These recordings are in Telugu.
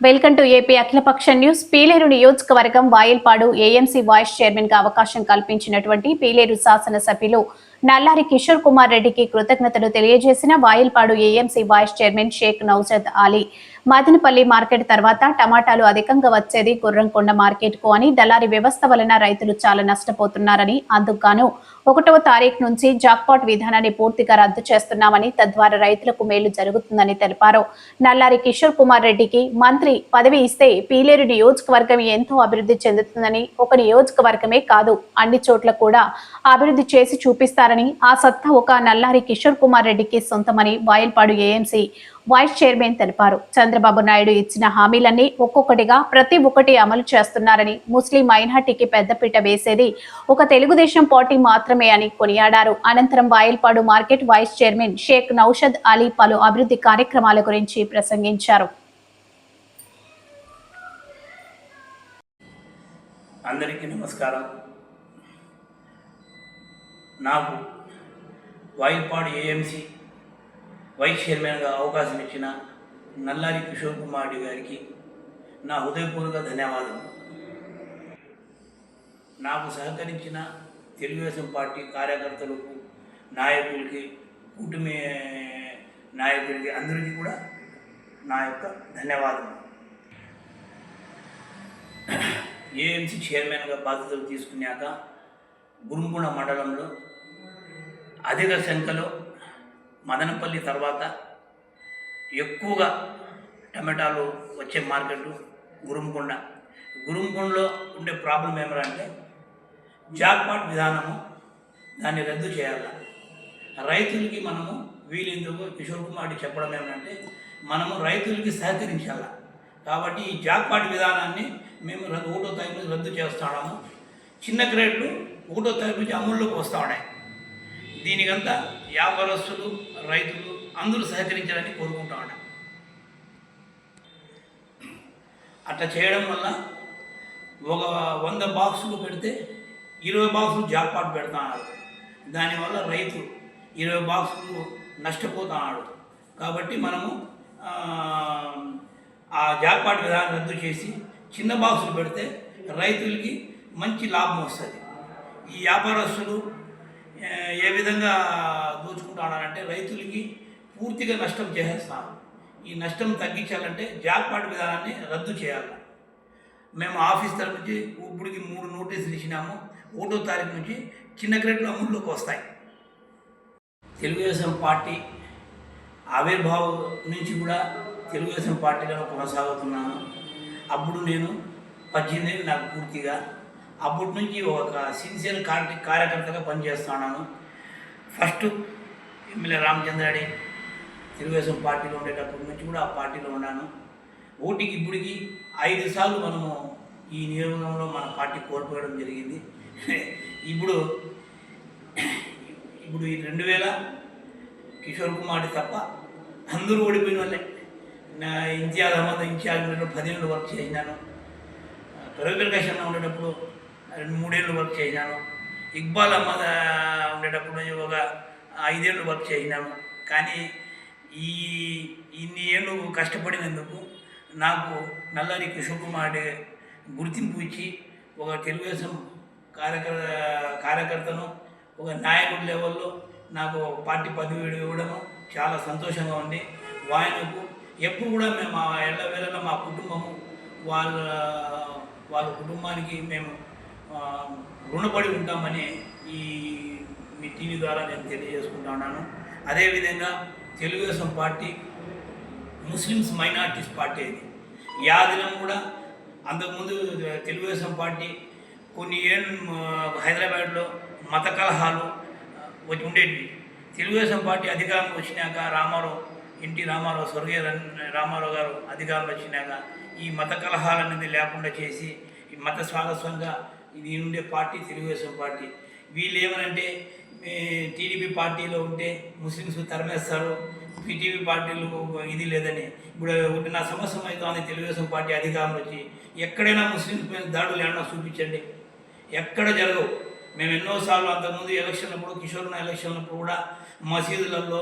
Welcome to AP Akhilapaksha news. Pileru నియోజకవర్గం వాయల్పాడు ఏఎంసీ వైస్ చైర్మన్గా అవకాశం కల్పించినటువంటి పీలేరు శాసనసభ్యులు నల్లారి కిషోర్ కుమార్ రెడ్డికి కృతజ్ఞతలు తెలియజేసిన Vayalpadu AMC vice chairman Shaik Naushad Ali. Madanapalle market తర్వాత టమాటాలు అధికంగా వచ్చేది గుర్రంకొండ మార్కెట్కు అని దళారి వ్యవస్థ వలన రైతులు చాలా నష్టపోతున్నారని అందుకుగాను ఒకటవ తారీఖు నుంచి జాక్పాట్ విధానాన్ని పూర్తిగా రద్దు చేస్తున్నామని తద్వారా రైతులకు మేలు జరుగుతుందని తెలిపారు. నల్లారి కిషోర్ కుమార్ రెడ్డికి మంత్రి పదవి ఇస్తే పీలేరు నియోజకవర్గం ఎంతో అభివృద్ధి చెందుతుందని ఒక నియోజకవర్గమే కాదు అన్ని చోట్ల కూడా అభివృద్ధి చేసి చూపిస్తారని ఆ సత్తా ఒక నల్లారి కిషోర్ కుమార్ రెడ్డికి సొంతమని వాయల్పాడు ఏఎంసీ వైస్ చైర్మన్ తెలిపారు. చంద్రబాబు నాయుడు ఇచ్చిన హామీలన్నీ ఒక్కొక్కటిగా ప్రతి ఒక్కటి అమలు చేస్తున్నారని ముస్లిం మైనార్టీకి పెద్దపీట వేసేది ఒక తెలుగుదేశం పార్టీ మాత్రమే అని కొనియాడారు. అనంతరం Vayalpadu market vice chairman Shaik Naushad Ali పలు అభివృద్ధి కార్యక్రమాల గురించి ప్రసంగించారు. అందరికీ నమస్కారం. నాకు వాయుపాడు ఏఎంసీ వైస్ చైర్మన్గా అవకాశం ఇచ్చిన నల్లారి కిషోర్ కుమార్ రెడ్డి గారికి నా హృదయపూర్వక ధన్యవాదాలు. నాకు సహకరించిన తెలుగుదేశం పార్టీ కార్యకర్తలకు నాయకులకి కూటమి నాయకులకి అందరికీ కూడా నా యొక్క ధన్యవాదాలు. ఏఎంసీ చైర్మన్గా బాధ్యతలు తీసుకున్నాక గురుంగుణ మండలంలో అధిక సంఖ్యలో మదనపల్లి తర్వాత ఎక్కువగా టమాటాలు వచ్చే మార్కెట్ గురుంకొండ. గురుంకొండలో ఉండే ప్రాబ్లం ఏమరంటే జాక్పాట్ విధానము దాన్ని రద్దు చేయాల. రైతులకి మనము వీలేందుకు కిషోర్ కుమార్ చెప్పడం ఏమంటే మనము రైతులకి సహకరించాల. కాబట్టి ఈ జాక్పాట్ విధానాన్ని మేము రద్దు ఒకటో తరగతి నుంచి రద్దు చేస్తున్నాము చిన్న గ్రేడ్లు ఒకటో తరగతి నుంచి అమల్లోకి వస్తూ ఉన్నాయి. దీనికంతా వ్యాపారస్తులు రైతులు అందరూ సహకరించాలని కోరుకుంటా ఉన్నాం అట్లా చేయడం వల్ల ఒక వంద బాక్సులు పెడితే ఇరవై బాక్సులు జాక్పాట్ పెడతాడు. దానివల్ల రైతు ఇరవై బాక్సులు నష్టపోతున్నాడు కాబట్టి మనము ఆ, జాక్పాట్ విధానం రద్దు చేసి చిన్న బాక్సులు పెడితే రైతులకి మంచి లాభం వస్తుంది. ఈ వ్యాపారస్తులు ఏ విధంగా దోచుకుంటున్నారంటే రైతులకి పూర్తిగా నష్టం చేసేస్తున్నారు. ఈ నష్టం తగ్గించాలంటే జాక్పాట్ విధానాన్ని రద్దు చేయాలి. మేము ఆఫీస్ తరఫు నుంచి ఇప్పటికి మూడు నోటీసులు ఇచ్చినాము. ఒకటో తారీఖు నుంచి చిన్న గ్రేట్లు అమల్లోకి వస్తాయి. తెలుగుదేశం పార్టీ ఆవిర్భావం నుంచి కూడా తెలుగుదేశం పార్టీలో కొనసాగుతున్నాను. అప్పుడు నేను పద్దెనిమిది నాకు పూర్తిగా అప్పటి నుంచి ఒక సిన్సియర్ కార్య కార్యకర్తగా పనిచేస్తున్నాను ఫస్ట్ ఎమ్మెల్యే రామచంద్రాడి తెలుగుదేశం పార్టీలో ఉండేటప్పటి నుంచి కూడా ఆ పార్టీలో ఉన్నాను. ఓటికి ఇప్పటికి ఐదు సార్లు మనము ఈ నియోజకవర్గంలో మన పార్టీ కోల్పోయడం జరిగింది. ఇప్పుడు ఇప్పుడు ఈ రెండు వేల కిషోర్ కుమార్ తప్ప అందరూ ఓడిపోయిన వాళ్ళే. నా ఇంతియాజ్ అహ్మద్ ఇన్ఛార్జ్లో పదిహేను వర్క్ చేసినాను. ప్రొఫెషన్ ఉండేటప్పుడు మూడేళ్ళు వర్క్ చేసినాను. ఇక్బాల్ అహ్మద్ ఉండేటప్పుడు ఒక ఐదేళ్ళు వర్క్ చేసినాను. కానీ ఈ ఇన్ని ఏళ్ళు కష్టపడినందుకు నాకు నల్లారి కిషోర్ కుమార్ గుర్తింపు ఇచ్చి ఒక తెలుగుదేశం కార్యకర్ కార్యకర్తను ఒక నాయకుడి లెవెల్లో నాకు పార్టీ పదవి ఇవ్వడము చాలా సంతోషంగా ఉంది. వాయనకు ఎప్పుడు కూడా మేము ఆ ఎళ్ళ వేళలో మా కుటుంబము వాళ్ళ వాళ్ళ కుటుంబానికి మేము రుణపడి ఉంటామని ఈ మీ టీవీ ద్వారా నేను తెలియజేసుకుంటా ఉన్నాను. అదేవిధంగా Telugu Desam party Muslims minorities party ఇది యాదినం కూడా అంతకుముందు తెలుగుదేశం పార్టీ కొన్ని ఏళ్ళు హైదరాబాద్లో మత కలహాలు వచ్చి ఉండేవి తెలుగుదేశం పార్టీ అధికారంలో వచ్చినాక రామారావు ఎన్టీ రామారావు స్వర్గీయ రామారావు గారు అధికారంలో వచ్చినాక ఈ మత కలహాలు అనేది లేకుండా చేసి ఈ మత స్వాగస్వంగా ఇది ఉండే పార్టీ తెలుగుదేశం పార్టీ. వీళ్ళు ఏమనంటే టీడీపీ పార్టీలో ఉంటే ముస్లిమ్స్ తరమేస్తారు టీడీపీ పార్టీలు ఇది లేదని. ఇప్పుడు ఒకటి నా సమస్య అవుతుంది తెలుగుదేశం పార్టీ అధికారంలో వచ్చి ఎక్కడైనా ముస్లిమ్స్ మీద దాడులు ఏమన్నా చూపించండి. ఎక్కడ జరగవు. మేము ఎన్నోసార్లు అంతకుముందు ఎలక్షన్లప్పుడు కిషోర్ ఎలక్షన్లప్పుడు కూడా మసీదులలో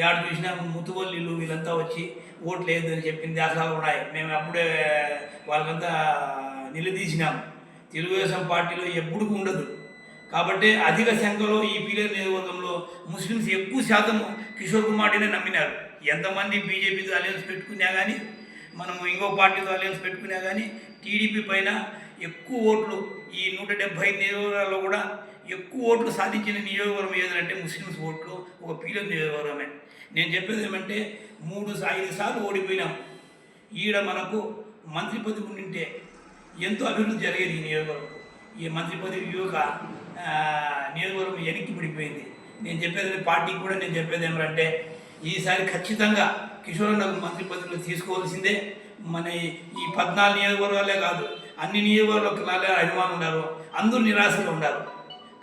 యాడ చూసిన ముతువల్లిలు వీళ్ళంతా వచ్చి ఓట్లు అని చెప్పిన దాఖలాలు ఉన్నాయి. మేము అప్పుడే వాళ్ళకంతా నిలదీసినాము. తెలుగుదేశం పార్టీలో ఎప్పుడు ఉండదు. కాబట్టి అధిక సంఖ్యలో ఈ పీలియర్ నియోజకవర్గంలో ముస్లిమ్స్ ఎక్కువ శాతం కిషోర్ కుమార్నే నమ్మినారు. ఎంతమంది బీజేపీతో అలయన్స్ పెట్టుకున్నా కానీ మనం ఇంకో పార్టీతో అలయన్స్ పెట్టుకున్నా కానీ టీడీపీ పైన ఎక్కువ ఓట్లు ఈ నూట డెబ్భై నియోజకవర్గాల్లో కూడా ఎక్కువ ఓట్లు సాధించిన నియోజకవర్గం ఏదంటే ముస్లిమ్స్ ఓట్లు ఒక పీలర్ నియోజకవర్గమే. నేను చెప్పేది ఏమంటే మూడు ఐదు సార్లు ఓడిపోయినాం. ఈడ మనకు మంత్రి పదవి ఉండింటే ఎంతో అభివృద్ధి జరిగేది ఈ నియోజకవర్గం. ఈ మంత్రి పదవి యువక నియోజకవర్గం వెనక్కి పడిపోయింది. నేను చెప్పేది పార్టీకి కూడా నేను చెప్పేది ఏమంటే ఈసారి ఖచ్చితంగా కిషోర్ మంత్రి పదవిలో తీసుకోవాల్సిందే. మన ఈ- పద్నాలుగు నియోజకవర్గాలే కాదు అన్ని నియోజకవర్గాలే అభిమానులు ఉన్నారు అందరూ నిరాశగా ఉన్నారు.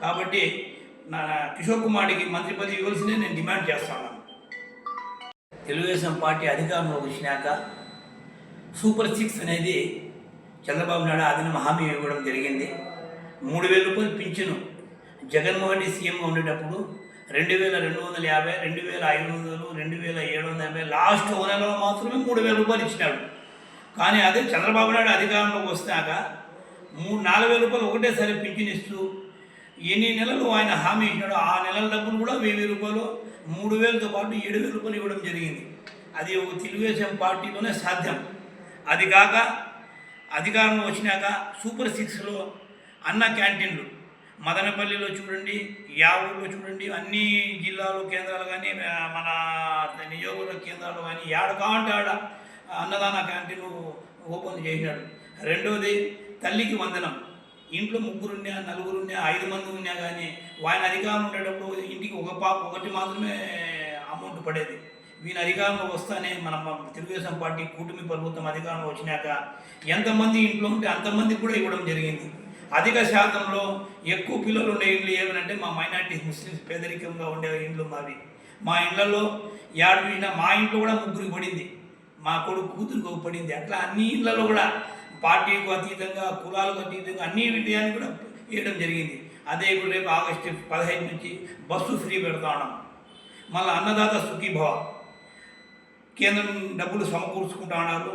కాబట్టి నా కిషోర్ కుమార్కి మంత్రి పదవి ఇవ్వాల్సిందే నేను డిమాండ్ చేస్తాను తెలుగుదేశం పార్టీ అధికారంలోకి వచ్చినాక సూపర్ సిక్స్ అనేది చంద్రబాబు నాయుడు అదనం హామీ ఇవ్వడం జరిగింది. మూడు వేల రూపాయలు పింఛను. జగన్మోహన్ రెడ్డి సీఎంగా ఉండేటప్పుడు రెండు వేల రెండు వందల యాభై రెండు వేల ఐదు వందలు రెండు వేల ఏడు వందల యాభై లాస్ట్ ఓ నెలలో మాత్రమే మూడు వేల రూపాయలు ఇచ్చినాడు. కానీ అదే చంద్రబాబు నాయుడు అధికారంలోకి వస్తాక మూడు నాలుగు వేల రూపాయలు ఒకటేసారి పింఛన్ ఇస్తూ ఎన్ని నెలలు ఆయన హామీ ఇచ్చినాడు ఆ నెలల డబ్బులు కూడా వెయ్యి రూపాయలు మూడు వేలతో పాటు ఏడు వేల రూపాయలు ఇవ్వడం జరిగింది. అది ఒక తెలుగుదేశం పార్టీలోనే సాధ్యం. అది కాక అధికారంలో వచ్చినాక సూపర్ సిక్స్లో అన్న క్యాంటీన్లు. మదనపల్లిలో చూడండి యావూరులో చూడండి అన్ని జిల్లాలు కేంద్రాలు కానీ మన నియోజకవర్గ కేంద్రాలు కానీ ఏడ కావంటే ఆడ అన్నదాన క్యాంటీన్లు ఓపెన్ చేసినాడు. రెండవది తల్లికి వందనం. ఇంట్లో ముగ్గురున్నా నలుగురున్నా ఐదు మంది ఉన్నా కానీ ఆయన అధికారం ఉండేటప్పుడు ఇంటికి ఒక పాప ఒకటి మాత్రమే అమౌంట్ పడేది. వీని అధికారంలో వస్తానే మన తెలుగుదేశం పార్టీ కూటమి ప్రభుత్వం అధికారంలో వచ్చినాక ఎంతమంది ఇంట్లో ఉంటే అంతమందికి కూడా ఇవ్వడం జరిగింది. అధిక శాతంలో ఎక్కువ పిల్లలు ఉండే ఇండ్లు ఏమనంటే మా మైనార్టీ ముస్లిమ్స్ పేదరికంగా ఉండే ఇండ్లు మావి. మా ఇళ్ళలో ఏడు మా ఇంట్లో కూడా ముగ్గురికి పడింది. మా కొడుకు కూతురుకు పడింది. అట్లా అన్ని ఇళ్ళలో కూడా పార్టీకు అతీతంగా కులాలకు అతీతంగా అన్ని విషయాన్ని కూడా వేయడం జరిగింది. అదే ఇప్పుడు రేపు ఆగస్టు పదహైదు నుంచి బస్సు ఫ్రీ పెడతా ఉన్నాం. మళ్ళీ అన్నదాత సుఖీభవ. కేంద్రం డబ్బులు సమకూర్చుకుంటా ఉన్నారు.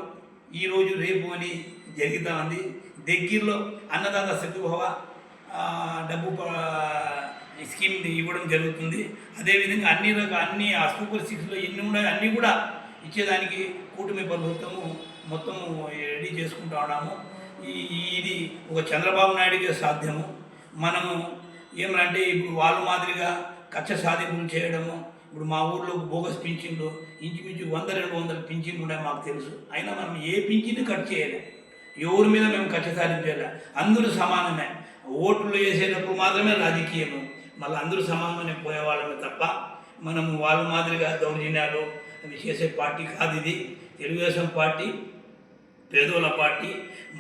ఈరోజు రేపు అని జరుగుతూ ఉంది. దగ్గరలో అన్నదాత సుఖీభవ డబ్బు స్కీమ్ ఇవ్వడం జరుగుతుంది. అదేవిధంగా అన్ని రకాల అన్ని ఆ సూపర్ సిక్స్లో ఎన్ని ఉన్నాయో అన్నీ కూడా ఇచ్చేదానికి కూటమి ప్రభుత్వము మొత్తము రెడీ చేసుకుంటా ఉన్నాము. ఇది ఒక చంద్రబాబు నాయుడికే సాధ్యము. మనము ఏమంటే ఇప్పుడు వాళ్ళ మాదిరిగా కక్ష సాధింపులు చేయడము ఇప్పుడు మా ఊర్లో బోగస్ పింఛన్లు ఇంచుమించు వంద రెండు వందల పింఛన్లు ఉన్నాయి మాకు తెలుసు. అయినా మనం ఏ పింఛన్ కట్ చేయలేం. ఎవరి మీద మేము కక్ష సాధించలే. అందరూ సమానమే. ఓట్లు వేసేటప్పుడు మాత్రమే రాజకీయము. మళ్ళీ అందరూ సమానమనే పోయేవాళ్ళమే తప్ప మనము వాళ్ళ మాదిరిగా దౌర్జన్యాలు అవి చేసే పార్టీ కాదు ఇది. తెలుగుదేశం పార్టీ పేదోళ్ళ party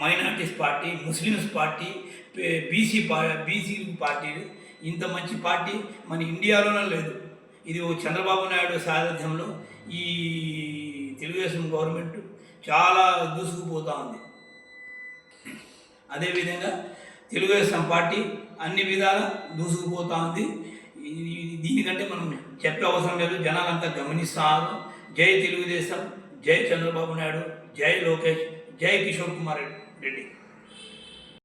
minorities party Muslims party BC పా బీసీ పార్టీలు. ఇంత మంచి పార్టీ మన ఇండియాలోనే లేదు. ఇది చంద్రబాబు నాయుడు సారథ్యంలో ఈ తెలుగుదేశం గవర్నమెంట్ చాలా దూసుకుపోతూ ఉంది. అదేవిధంగా తెలుగుదేశం పార్టీ అన్ని విధాల దూసుకుపోతూ ఉంది. దీనికంటే మనం చెప్పే అవసరం లేదు. జనాలంతా గమనిస్తారు. జై తెలుగుదేశం జై చంద్రబాబు నాయుడు జై లోకేష్ జై కిషోర్ కుమార్ రెడ్డి.